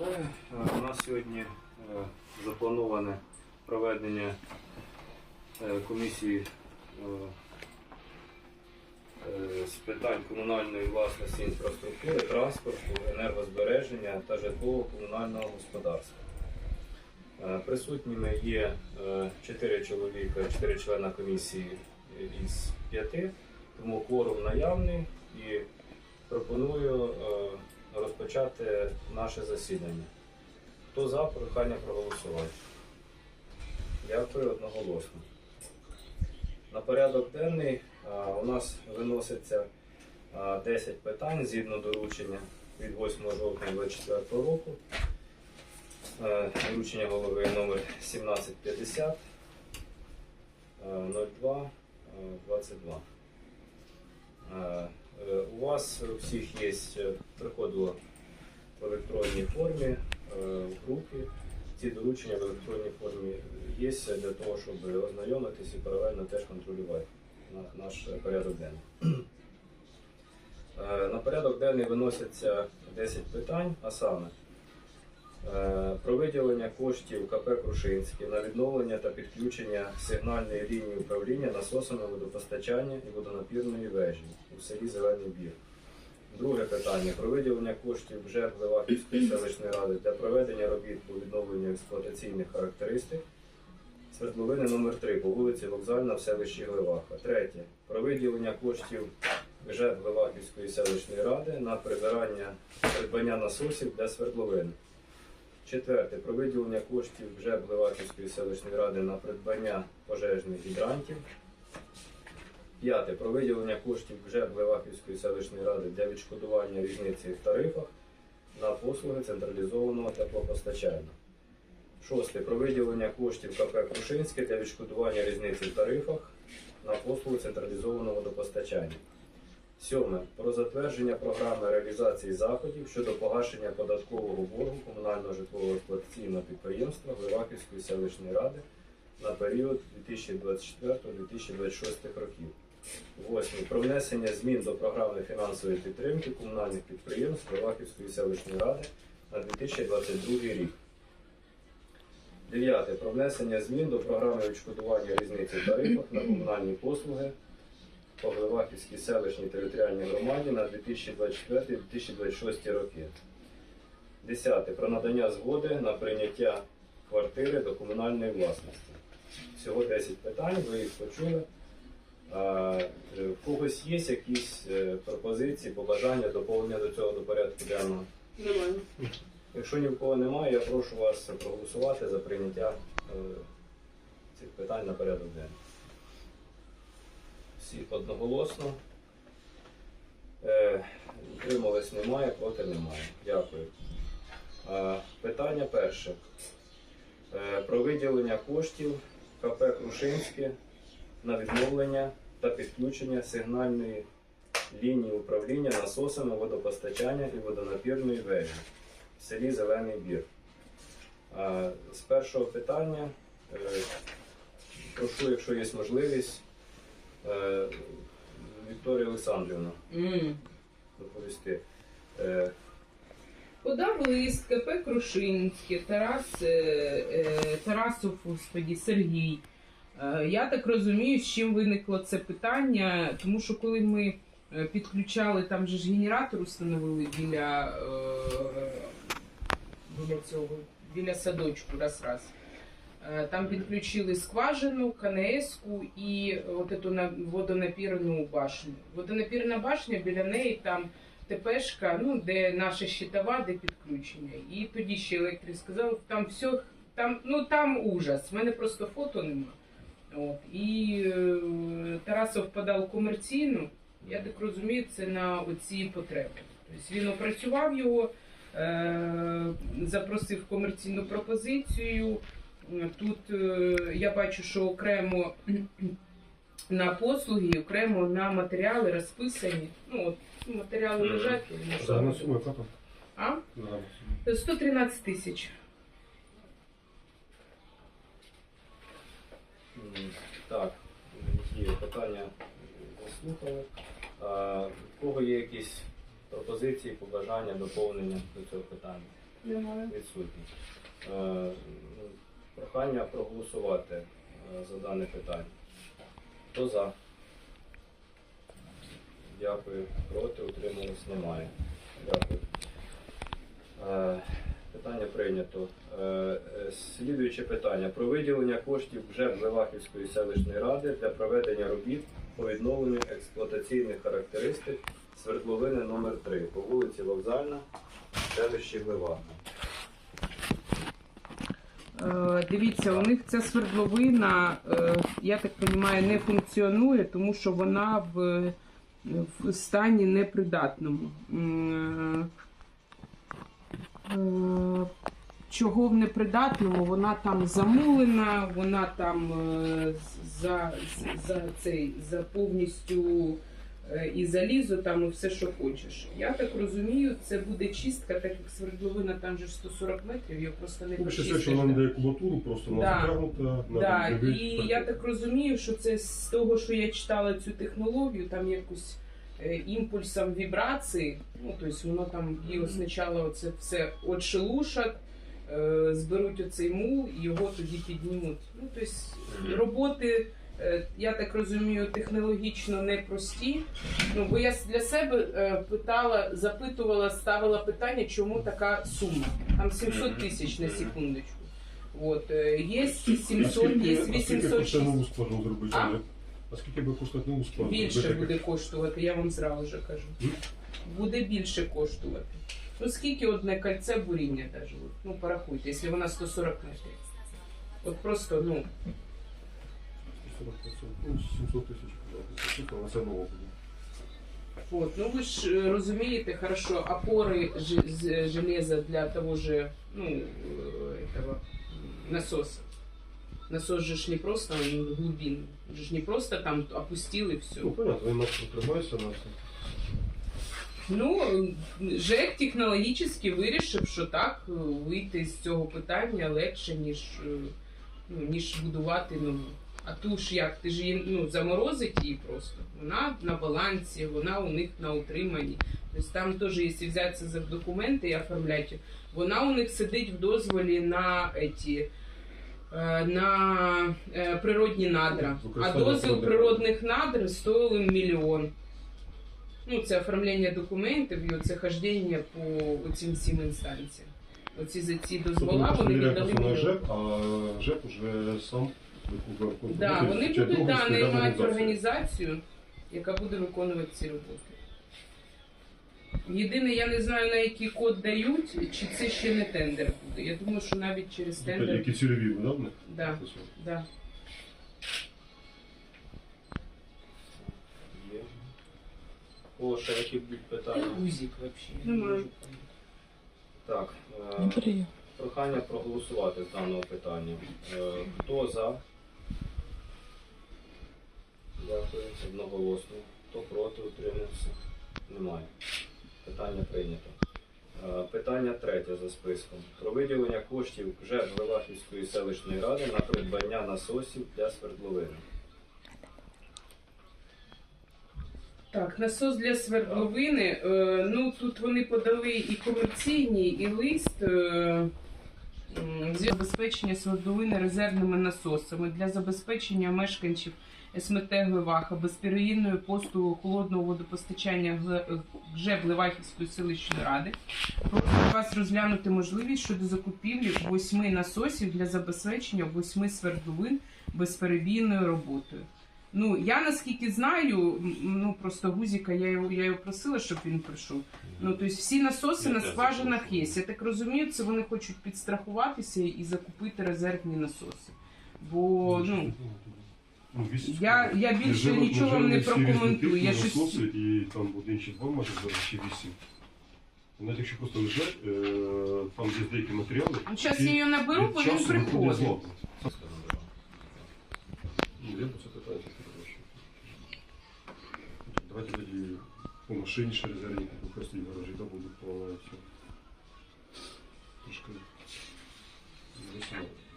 Е, У нас сьогодні е, заплановане проведення е, комісії з питань комунальної власності інфраструктури, транспорту, енергозбереження та житлово-комунального господарства. Присутніми є е, чотири чоловіка, чотири члена комісії із п'яти, тому кворум наявний і пропоную розпочати наше засідання. Хто за, прохання проголосувати. Дякую одноголосно. На порядок денний у нас виноситься а, 10 питань згідно доручення від 8 жовтня 2024 року. Доручення голови номер 1750 е, 02 е, 22. Е, У вас у всіх є, е, приходило в електронній формі е, в групі. Ці доручення в електронній формі є для того, щоб ознайомитись і паралельно теж контролювати наш порядок денний. На порядок денний виносяться 10 питань, а саме про виділення коштів КП Крушинське на відновлення та підключення сигнальної лінії управління насосами водопостачання і водонапірної вежі у селі Зелений Бір. Друге питання про виділення коштів ЖЕК Леваківської селищної ради для проведення робіт по відновленню експлуатаційних характеристик свердловини номер 3 по вулиці Вокзальна в селищі Глеваха. Третє. Про виділення коштів ЖЕК Леваківської селищної ради на прибирання придбання насосів для свердловин. Четверте. Про виділення коштів ЖЕК Леваківської селищної ради на придбання пожежних гідрантів. П'яте. Про виділення коштів ЖЕК Леваківської селищної ради для відшкодування різниці в тарифах на послуги централізованого теплопостачання. Шосте. Про виділення коштів КП Крушинське для відшкодування різниці в тарифах на послуги централізованого водопостачання. Сьоме. Про затвердження програми реалізації заходів щодо погашення податкового боргу комунального житлового експлуатаційного підприємства Глеваківської селищної ради на період 2024-2026 років. Восьме. Про внесення змін до програми фінансової підтримки комунальних підприємств Глеваківської селищної ради на 2022 рік. Дев'яте. Про внесення змін до програми відшкодування різниці в тарифах на комунальні послуги по Глеваківській селищній територіальній громаді на 2024-2026 роки. Десяте. Про надання згоди на прийняття квартири до комунальної власності. Всього 10 питань, ви їх почули. А, е, когось є якісь е, пропозиції, побажання, доповнення до цього до порядку денного? Немає. Якщо ні в кого немає, я прошу вас проголосувати за прийняття е, цих питань на порядок денний. Всі одноголосно. Е, Утримались немає, проти немає. Дякую. Е, Питання перше. Е, Про виділення коштів КП Крушинське на відновлення та підключення сигнальної лінії управління насосами водопостачання і водонапірної вежі в селі Зелений Бір. З першого питання е, прошу, якщо є можливість, е, Вікторія Олександрівна М. доповісти. Е, Подав лист КП Крушинське, Тарас, е, е, Тарасов, господі, Сергій. Е, Я так розумію, з чим виникло це питання, тому що коли ми підключали, там же ж генератор установили біля, е, біля цього, біля садочку, раз-раз. Е, Там підключили скважину, КНС-ку і от эту на- водонапірну башню. Водонапірна башня, біля неї там ТПшка, ну, де наша щитова, де підключення. І тоді ще електрик сказав, там все, там, ну там ужас. В мене просто фото нема. От. І е, Тарасов подав комерційну, я так розумію, це на оці потреби. Тобто він опрацював його, е, запросив комерційну пропозицію. Тут е, я бачу, що окремо на послуги, окремо на матеріали розписані. Ну, от, матеріали лежать. Загальна сума яка там? А? Загальна сума. 113 тисяч. так, є питання заслухали. А, В кого є якісь пропозиції, побажання, доповнення до цього питання? Немає. Відсутні. Прохання проголосувати е, за дане питання. Хто за? Дякую. Проти утримались немає. Дякую. Е, Питання прийнято. Е, Слідуюче питання про виділення коштів вже Левахівської селищної ради для проведення робіт по відновленню експлуатаційних характеристик свердловини номер 3 по вулиці Вокзальна, селищі Глеваха. Е, Дивіться, у них ця свердловина, е, я так розумію, не функціонує, тому що вона в, в стані непридатному. Е, Чого в непридатному? Вона там замулена, вона там за, за, цей, за повністю і залізо, там і все, що хочеш. Я так розумію, це буде чистка, так як свердловина там же ж 140 метрів, її просто не Ну, ще все, що нам дає кубатуру, просто вона Да. затягнута, Да, і я так розумію, що це з того, що я читала цю технологію, там якось е, імпульсом вібрації, ну тобто воно там його спочатку це все отшелушать, е, зберуть оцей мул і його тоді піднімуть. Ну тобто роботи. Е, Я так розумію, технологічно непрості. Ну, бо я для себе е, питала, запитувала, ставила питання, чому така сума. Там 700 тисяч на секундочку. От, е, є 700, є А скільки 806. нову зробити? А? Скільки буде коштувати нову скважину? Більше буде коштувати, я вам зразу вже кажу. Буде більше коштувати. Ну скільки одне кольце буріння даже? Ну порахуйте, якщо вона 140 метрів. От просто, 140 500, ну, 700 тисяч. Скільки вона все нового буде? от, ну ви ж е, розумієте, хорошо, опори ж- з железа для того же, ну, е, этого насоса. Насос же ж не просто он глубинный. Же ж не просто там опустил и все. Ну, понятно, він нас тримається на це. Ну, ЖЕК технологічно вирішив, що так е, вийти з цього питання легше, ніж, ну, ніж будувати нову. А ту ж як, ти ж її ну, заморозить її просто. Вона на балансі, вона у них на утриманні. Тобто там теж, якщо взятися за документи і оформляти, вона у них сидить в дозволі на еті, е, на е, природні надра. А дозвіл природних надр стоїв мільйон. Ну, це оформлення документів і оце хождення по цим всім інстанціям. Оці за ці дозвола Тобто вони віддали мільйон. ЖЕК, а ЖЕК уже сам. Да, вони будуть да, наймають організацію, яка буде виконувати ці роботи. Єдине, я не знаю, на який код дають, чи це ще не тендер буде. Я думаю, що навіть через тендер. Які цільові, да? в них? Да, да. О, ще які будуть питання? Гузик вообще. Немає. Так, е, прохання проголосувати з даного питання. Е, Хто за? Дякую, одноголосно. Хто проти, утримався? Немає. Питання прийнято. Е, Питання третє за списком. Про виділення коштів вже Левахівської селищної ради на придбання насосів для свердловини. Так, насос для свердловини. Е, ну тут вони подали і комерційні, і лист. Е, з забезпечення свердловини резервними насосами для забезпечення мешканців СМТ Глеваха безперебійною послугою холодного водопостачання ГЖЕБ селищної ради. Просимо вас розглянути можливість щодо закупівлі восьми насосів для забезпечення восьми свердловин безперебійною роботою. Ну, я наскільки знаю, ну просто Гузіка, я його, я його просила, щоб він прийшов. Ну, тобто всі насоси на скважинах є. Я так розумію, це вони хочуть підстрахуватися і закупити резервні насоси. Бо ну, я, я більше нічого вам не прокоментую. Я щось... насоси, і там один чи два може зараз ще вісім. Навіть якщо просто лежать, е, там є деякі матеріали. Ну, зараз я які її наберу, від бо він часу виходять з приходить. ладу. Ну, я б це питання передбачив. Давайте тоді по машині ще резервні, просто і гаражі, да, будуть плавати. Трошки засилати.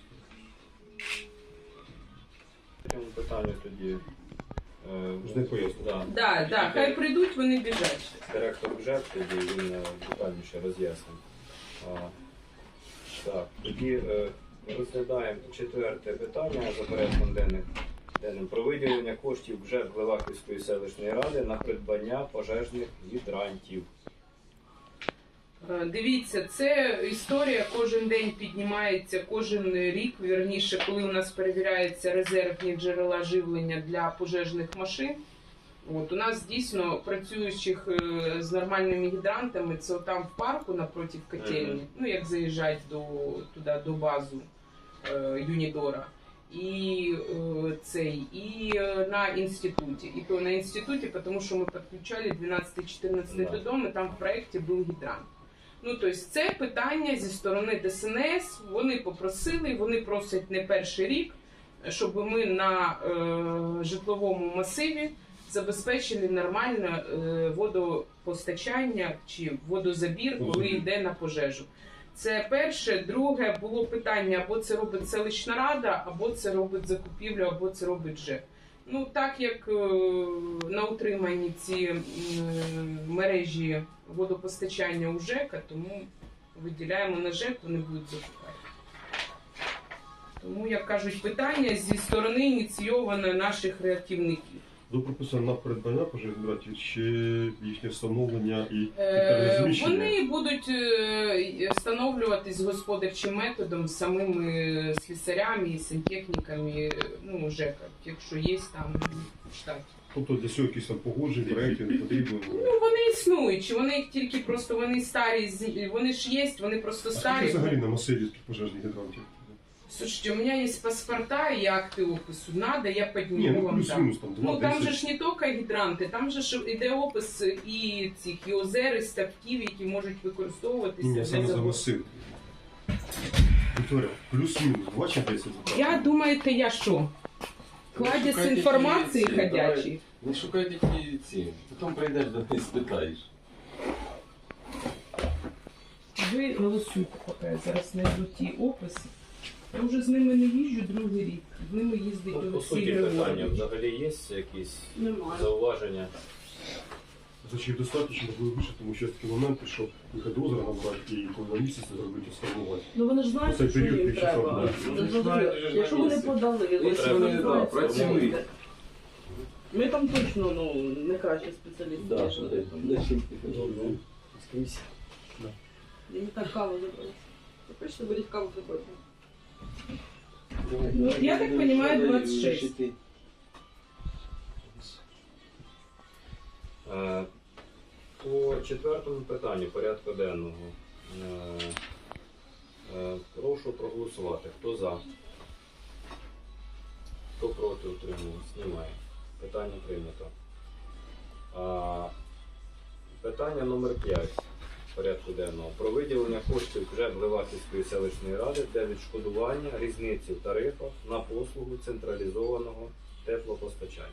Цьому питанню тоді. е, не. Да. Да, да, хай прийдуть, вони біжать. Директор ЖЕК тоді він е, детальніше роз'яснив. А, Тоді е, розглядаємо четверте питання за порядком денним. денним про виділення коштів вже Леваківської селищної ради на придбання пожежних гідрантів. Е, Дивіться, це історія кожен день піднімається, кожен рік, вірніше, коли у нас перевіряються резервні джерела живлення для пожежних машин. От у нас дійсно працюючих е, з нормальними гідрантами, це там в парку напроти котельні, ну як заїжджати до туди до базу е, Юнідора. І е, цей, і на інституті. І то на інституті, тому що ми підключали 12-14 Да. додому, там в проєкті був гідрант. Ну, тобто, це питання зі сторони ДСНС. Вони попросили, вони просять не перший рік, щоб ми на е, житловому масиві забезпечили нормальне е, водопостачання чи водозабір, коли йде на пожежу. Це перше. Друге було питання: або це робить селищна рада, або це робить закупівлю, або це робить ЖЕК. Ну, так як е, на утриманні ці мережі водопостачання у ЖЕКа, тому виділяємо на ЖЕК, вони будуть закупати. Тому, як кажуть, питання зі сторони ініційоване наших реактивників. До прописано на придбання пожежних чи їхнє встановлення і Е, розміщення. Вони будуть е, встановлюватись господарчим методом самими слісарями і сантехніками е, ну, ЖЕКа, якщо є там в штаті. Тобто для цього якісь там погоджень, проєктів не потрібно. Ну вони існуючі, вони їх тільки просто вони старі, з- вони ж є, вони просто А скільки старі. взагалі на масиві пожежних гідрантів? Слушайте, у меня есть паспорта и акты опису. Надо, я Ні, подниму ну вам дам. плюс-мінус там Ну там же ж не тільки гідранти, там же ж іде опис і цих і озер, і ставків, які можуть використовуватися Ні, для я саме за забору. масив. Вікторія, плюс-мінус 2 чи 10 Я думаєте, я що? Кладезь Шукайте інформації давай. ходячий. Не шукай такі ці. Потім прийдеш до них і спитаєш. Ви голосуйте, поки я зараз знайду ті описи. Я вже з ними не їжджу другий рік. З ними їздить Ну, по Олексій суті, питання Григорович. взагалі є якісь Немає. зауваження? Значить, достатньо було вище, тому що є такі моменти, що вихід озера набрати і коли на місяці це зробити сформувати. Ну вони ж знають, Оцей що період їм треба. да. Це Ну, Якщо вони подали, Якщо вони, да, працюють. Ми там точно ну, не кращі спеціалісти. Да, ніж що вони ти там. Скрізь. Я не так каву забрала. Хочете, беріть каву приходьте. Ну, я так понимаю, 26. Е, По четвертому питанню порядку денного. е, е, Прошу проголосувати. Хто за? Хто проти утримувався? Немає. Питання прийнято. Питання номер 5 порядку денного. Про виділення коштів вже Леваківської селищної ради для відшкодування різниці в тарифах на послугу централізованого теплопостачання.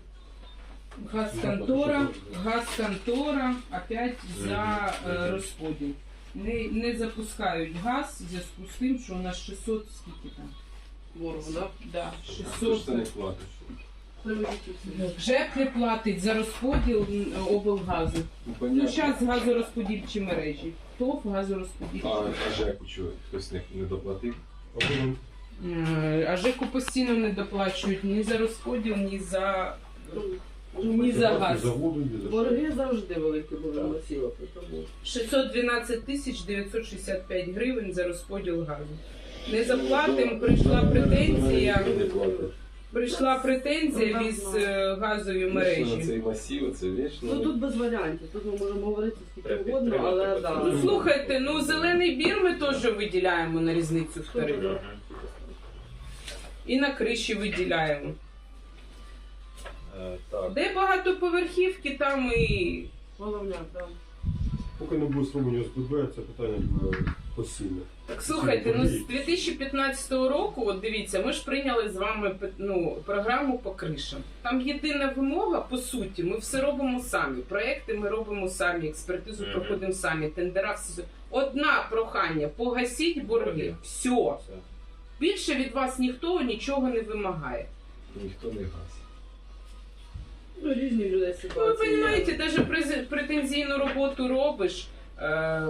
Газконтора, газконтора опять за е, розподіл. Не, не запускають газ в зв'язку з тим, що у нас 600, скільки там? Ворогу, да? Да, Хто ж 600. не платиш? ЖЕК не платить за розподіл облгазу. Ну, Ну, зараз газорозподільчі мережі. ТОВ газорозподільчі. А, а ЖЕКу чого? Хтось не, не доплатив? А ЖЕКу постійно не доплачують ні за розподіл, ні за Ну, ні за газ. за що. Борги завжди великі були на сіла, 612 тисяч 965 гривень за розподіл газу. Не заплатимо, прийшла претензія. Не. Прийшла претензія від е, газової Вічно мережі. Цей масів, це вічно. Ну тут без варіантів. Тут ми можемо говорити скільки Треба угодно, але да. Ну, слухайте, ну зелений бір ми теж виділяємо на різницю в тарифі. І на криші виділяємо. Е, Так. Де багатоповерхівки, там і Головне, да. Поки не буде зроблені ОСББ, це питання буде постійне. Так слухайте, ну з 2015 року, от дивіться, ми ж прийняли з вами ну, програму по кришам. Там єдина вимога, по суті, ми все робимо самі. Проекти ми робимо самі, експертизу Мгм. проходимо самі, тендера все. Одна прохання погасіть борги. Все. Все. Більше від вас ніхто нічого не вимагає. Ніхто не газ. Ну, різні в людей Ну, ситуації. ви розумієте, навіть претензійну роботу робиш. Е,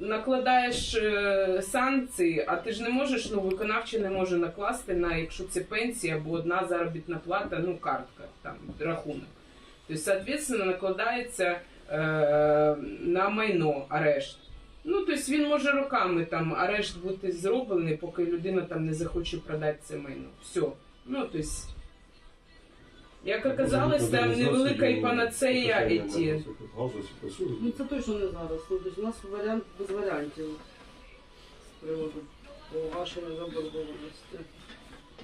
накладаєш е, санкції, а ти ж не можеш, ну виконавчий не може накласти на якщо це пенсія або одна заробітна плата, ну картка, там рахунок. Тобто, соответственно, накладається е, на майно арешт. Ну, тобто він може роками там арешт бути зроблений, поки людина там не захоче продати це майно. Все. Ну, тобто, як оказалось, там невелика і панацея і ті. Ну це точно не зараз. Ну, тобто у нас варіант без варіантів з приводу погашення заборгованості.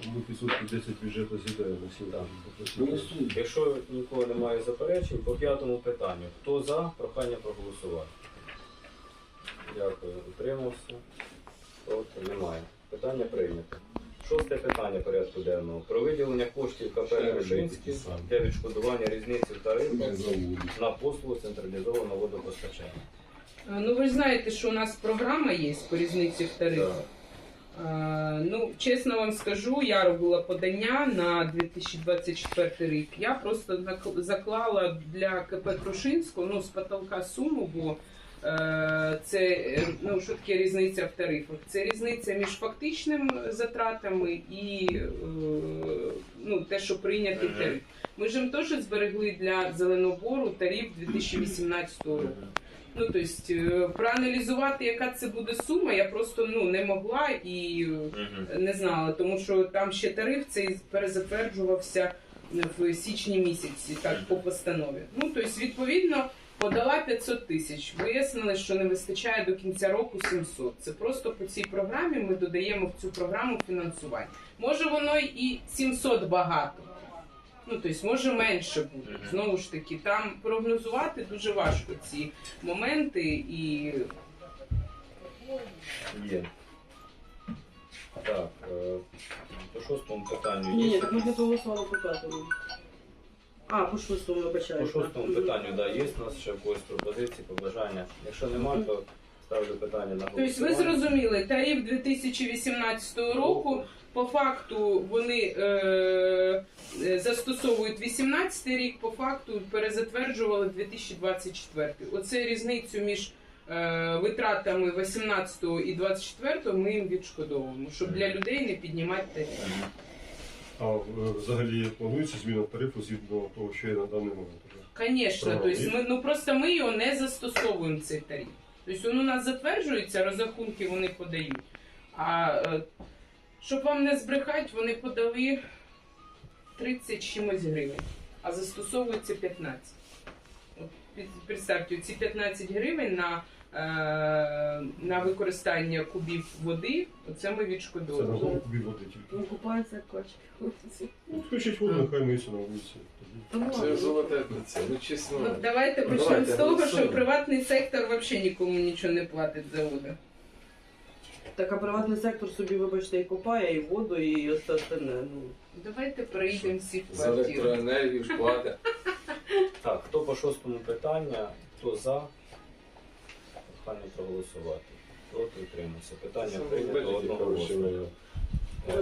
Ми 510 бюджету з'їдаємо Так. Якщо нікого немає заперечень, по п'ятому питанню. Хто за? Прохання проголосувати. Дякую. Утримався. Проти немає. Питання прийнято. Шосте питання порядку денного. Про виділення коштів КП Решинський для відшкодування різниці в тарифах на послугу централізованого водопостачання. Е, Ну, ви ж знаєте, що у нас програма є по різниці в тарифах. Е, Ну, чесно вам скажу, я робила подання на 2024 рік. Я просто заклала для КП Крушинського ну, з потолка суму, бо це е, ну, що таке різниця в тарифах? Це різниця між фактичними затратами і е, ну, те, що прийнятий тариф. Ми ж теж зберегли для зеленобору тариф 2018 року. Ну, тобто, проаналізувати, яка це буде сума, я просто ну, не могла і е, не знала, тому що там ще тариф цей перезатверджувався в січні місяці, так по постанові. Ну, тобто, відповідно, подала 500 тисяч. Вияснили, що не вистачає до кінця року 700. Це просто по цій програмі ми додаємо в цю програму фінансування. Може, воно і 700 багато. Ну, тобто, може менше буде. Знову ж таки, там прогнозувати дуже важко ці моменти і Є. Так, е, по шостому питанню Ні, ні, так ми не проголосували по п'ятому. А, по шостому По вибачаю. шостому питанню, да, є у нас ще в когось пропозиції, побажання. Якщо немає, то ставлю питання на Тобто ви зрозуміли, тариф 2018 року, по факту вони е, е, застосовують 18 рік, по факту перезатверджували 2024. Оце різницю між е, витратами 18 і 24 ми їм відшкодовуємо, щоб для людей не піднімати тариф. А е, взагалі планується зміна тарифу згідно того, що є на даний момент? Ага. то есть ми, ну просто ми його не застосовуємо цей тариф. Тобто він у нас затверджується, розрахунки вони подають. А е, щоб вам не збрехати, вони подали 30 чимось гривень, а застосовується 15. От, під- представте, ці 15 гривень на, е, на використання кубів води, оце ми Це на відшкодовуємо. кубі води Ну, тільки. купаються як Ну, Включіть воду, нехай миється на вулиці. Ну Це золоте це. Ну Ну, чесно. давайте почнемо Давайте з того, що голосуємо. приватний сектор взагалі нікому нічого не платить за воду. Так, а приватний сектор собі, вибачте, і копає, і воду, і все остальне. Ну, Давайте перейдемо всі в За квартиру. електроенергію ж платить. Так, хто по шостому питанню, хто за? Прохання проголосувати. Проти утримався. Питання прийнято одного голосу.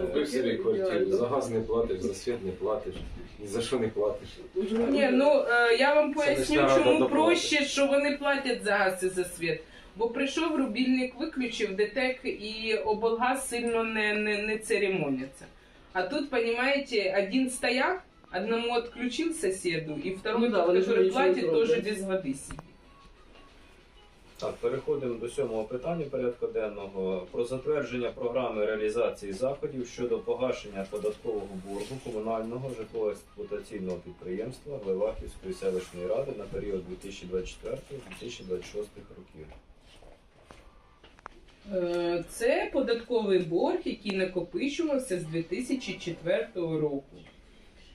Купив собі квартиру, за газ не платиш, за світ не платиш, ні за що не платиш. Ні, ну е, я вам поясню, чому проще, що вони платять за газ і за світ. Бо прийшов рубільник, виключив ДТЕК і облгаз сильно не, не, не церемоняться. А тут, понимаете, один стояк, одному отключил соседу, и второй, Ну да, вони ж который нічого не платит, тоже роблять. без сидит. Так, переходимо до сьомого питання порядку денного про затвердження програми реалізації заходів щодо погашення податкового боргу комунального житлово-експлуатаційного підприємства Леваківської селищної ради на період 2024-2026 років. Е, Це податковий борг, який накопичувався з 2004 року.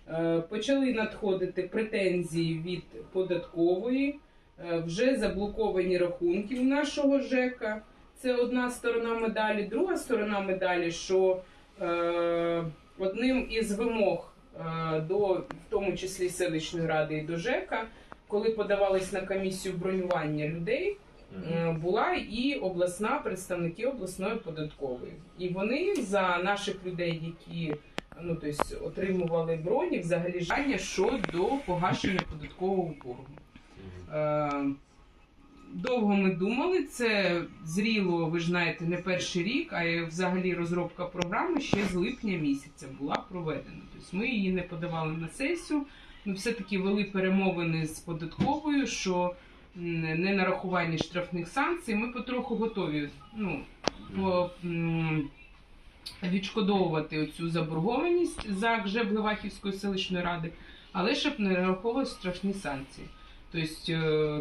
Е, Почали надходити претензії від податкової, вже заблоковані рахунки у нашого ЖЕКа. Це одна сторона медалі. Друга сторона медалі, що е, одним із вимог е, до, в тому числі селищної ради і до ЖЕКа, коли подавались на комісію бронювання людей, Е, була і обласна представники обласної податкової. І вони за наших людей, які ну тобто, отримували броні, взагалі жання щодо погашення податкового боргу. Е, довго ми думали. Це зріло, ви ж знаєте, не перший рік, а взагалі розробка програми ще з липня місяця була проведена. Тобто ми її не подавали на сесію. Ми все-таки вели перемовини з податковою, що не нарахування штрафних санкцій. Ми потроху готові ну, по, відшкодовувати оцю заборгованість за ГЖЕБ Левахівської селищної ради, але щоб не нараховувати страшні санкції. Тобто е,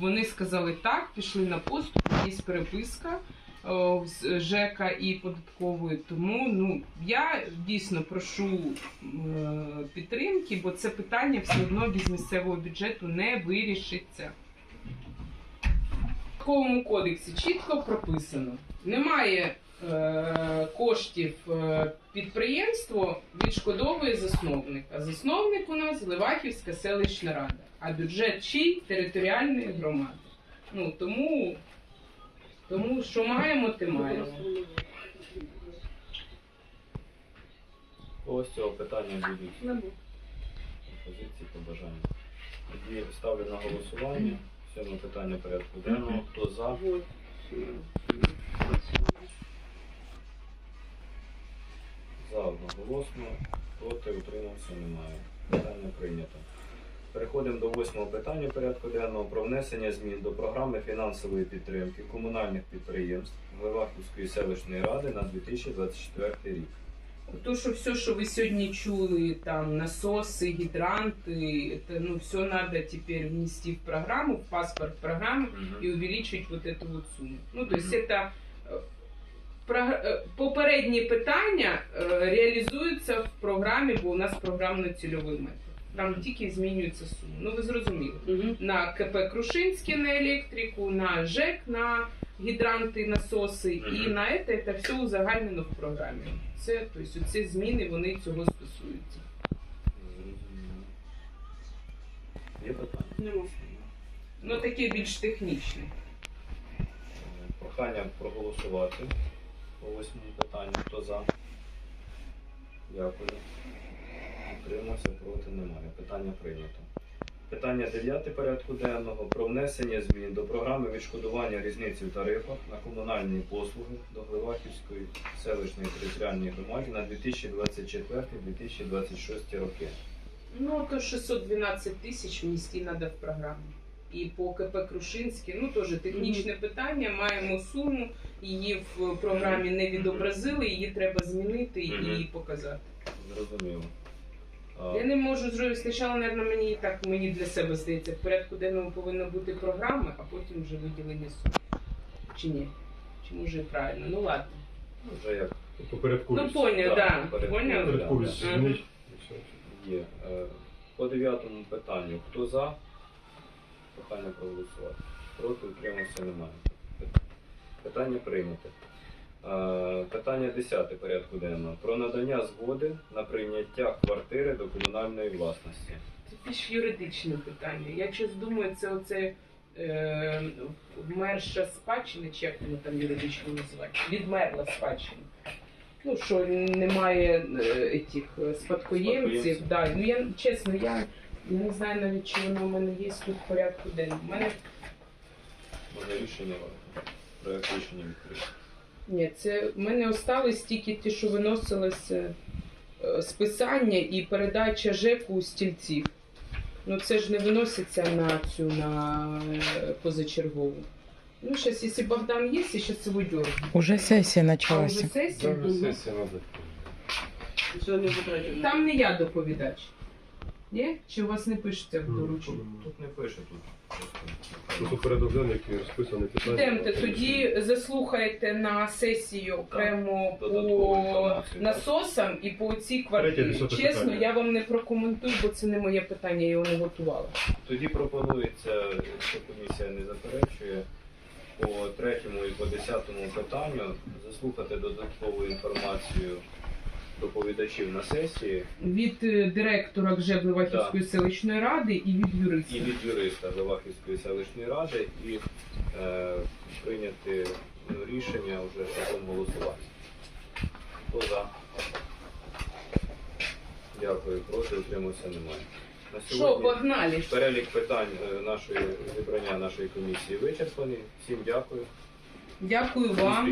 вони сказали так, пішли на поступ, є переписка е, з ЖЕКа і податкової. Тому ну, я дійсно прошу е, підтримки, бо це питання все одно без місцевого бюджету не вирішиться. В податковому кодексі чітко прописано: немає коштів е, підприємство відшкодовує засновник. А засновник у нас Левахівська селищна рада, а бюджет чий територіальної громади. Ну тому, тому що маємо, те маємо. Ось цього питання будуть пропозиції, побажання. Тоді ставлю на голосування. Сьоме питання порядку денного. Хто за? Вот. За одноголосно, проти утримався немає. Питання прийнято. Переходимо до восьмого питання порядку денного про внесення змін до програми фінансової підтримки комунальних підприємств Левахівської селищної ради на 2024 рік. То, що все, що ви сьогодні чули, там насоси, гідранти, це, ну все треба тепер внести в програму, в паспорт программы и увеличить вот эту вот сумму. Ну, то есть Мгм. это е, про- е, попередні питання е, реалізуються в програмі, бо у нас програмно-цільовий метод. Там тільки змінюється сума. Ну ви зрозуміли. Мгм. На КП Крушинське на електрику, на ЖЕК на гідранти, насоси і на це, це все узагальнено в програмі. Це, тобто, ці зміни вони цього стосуються. Є питання? Ну таке більш технічне. Е, Прохання проголосувати по восьмому питанню. Хто за? Дякую. Утримався, проти немає. Питання прийнято. Питання 9 порядку денного про внесення змін до програми відшкодування різниці в тарифах на комунальні послуги до Гливахівської селищної територіальної громади на 2024-2026 роки. Ну, то 612 тисяч внести треба в програму. І по КП Крушинське, ну теж технічне питання, маємо суму, її в програмі не відобразили, її треба змінити і показати. Зрозуміло. Я не можу зробити спочатку, мабуть, мені так мені для себе здається, в порядку денному повинна бути програма, а потім вже виділення суми. Чи ні? Чи може і правильно? Ну ладно. ну, вже як Тобто. Ну поняв, Так, да. порядку. Поняв? Е, По дев'ятому питанню. Хто за? Прохання проголосувати. Проти утримався немає. Питання прийнято. Е, Питання 10 порядку денного. Про надання згоди на прийняття квартири до комунальної власності. Це більш юридичне питання. Я щось думаю, це оце е, вмерша спадщина, чи як воно там юридично називається? Відмерла спадщина. Ну, що немає е, етих е, спадкоємців. Спадкоємців. Да. Ну, я, чесно, я, я не знаю навіть, чи воно в мене є тут в порядку денному. У мене Можна рішення проект рішення відкрити. Ні, це в мене остались тільки ті, що виносилося е, списання і передача ЖЕКу стільців. Ну це ж не виноситься на цю на е, позачергову. Ну, зараз, якщо Богдан є, я зараз його дергну. Уже сессия А вже началась. сесія? Там сесія надо. Там не я доповідач. Ні? Чи у вас не пишеться в дорученні? Тут не пише тут. Просто порядок денний, розписаний питання. Йдемте, тоді заслухайте на сесію окремо по насосам і по цій Третє, квартирі. десяте Чесно, питання. я вам не прокоментую, бо це не моє питання, я його не готувала. Тоді пропонується, якщо комісія не заперечує, по третьому і по десятому питанню заслухати додаткову інформацію доповідачів на сесії Від е, директора Гжеблевахівської селищної ради і від і юриста. від юриста Левахівської селищної ради і е, прийняти ну, рішення вже шляхом голосування. Хто за? Дякую. Проти утримався немає. На Що, сьогодні погнали? перелік питань е, нашої зібрання нашої комісії вичерпаний. Всім дякую. Дякую вам.